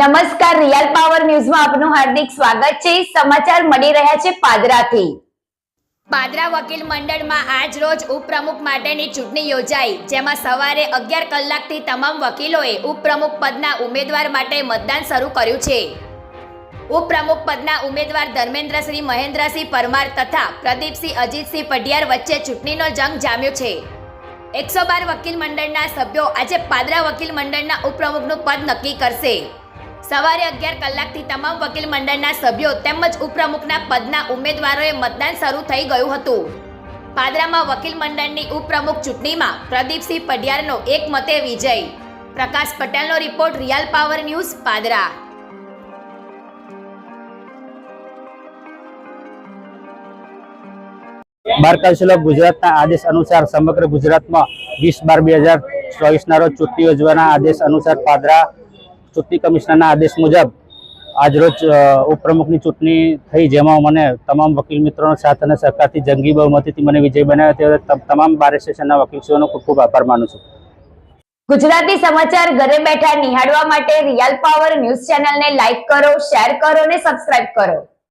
નમસ્કાર real power ન્યૂઝમાં આપનું હાર્દિક સ્વાગત છે. સમાચાર મળી રહ્યા છે પાદરાથી. પાદરા વકીલ મંડળમાં આજ રોજ ઉપપ્રમુખ માટેની ચૂંટણી યોજાઈ, જેમાં સવારે અગિયાર કલાકથી તમામ વકીલોએ ઉપપ્રમુખ પદના ઉમેદવાર માટે મતદાન શરૂ કર્યું છે. ઉપપ્રમુખ પદના ઉમેદવાર ધર્મેન્દ્રસિંહ મહેન્દ્રસિંહ પરમાર તથા પ્રદીપસિંહ અજીતસિંહ પઢિયાર વચ્ચે ચૂંટણીનો જંગ જામ્યો છે. એકસો બાર વકીલ મંડળના સભ્યો આજે પાદરા વકીલ મંડળના ઉપપ્રમુખનું પદ નક્કી કરશે. સવારે અગિયાર કલાકથી તમામ વકીલ મંડળના સભ્યો તેમજ ઉપપ્રમુખના પદના ઉમેદવારોએ મતદાન શરૂ થઈ ગયું હતું. પાદરામાં વકીલ મંડળની ઉપપ્રમુખ ચૂંટણીમાં પ્રદીપસિંહ પઢિયારનો એક મતે વિજય. પ્રકાશ પટેલનો report real power news, Padra. Bar council of ગુજરાતના આદેશ અનુસાર સમગ્ર ગુજરાતમાં વીસ બાર બે હજાર ચોવીસના રોજ ચૂંટણી યોજવાના આદેશ અનુસાર પાદરા ચૂંટણી કમિશનરના આદેશ મુજબ આજરોજ ઉપપ્રમુખની ચૂંટણી થઈ, જેમાં મને તમામ વકીલ મિત્રોનો સાથ અને સહકારથી જંગી બહુમતીથી મને વિજય બનાવ્યો તે તમામ બાર સ્ટેશનના વકીલશ્રીઓનો ખૂબ ખૂબ આભાર માનું છું. ગુજરાતી સમાચાર ઘરે બેઠા નિહાળવા માટે રિયલ પાવર ન્યૂઝ ચેનલને લાઈક કરો, શેર કરો અને સબસ્ક્રાઇબ કરો.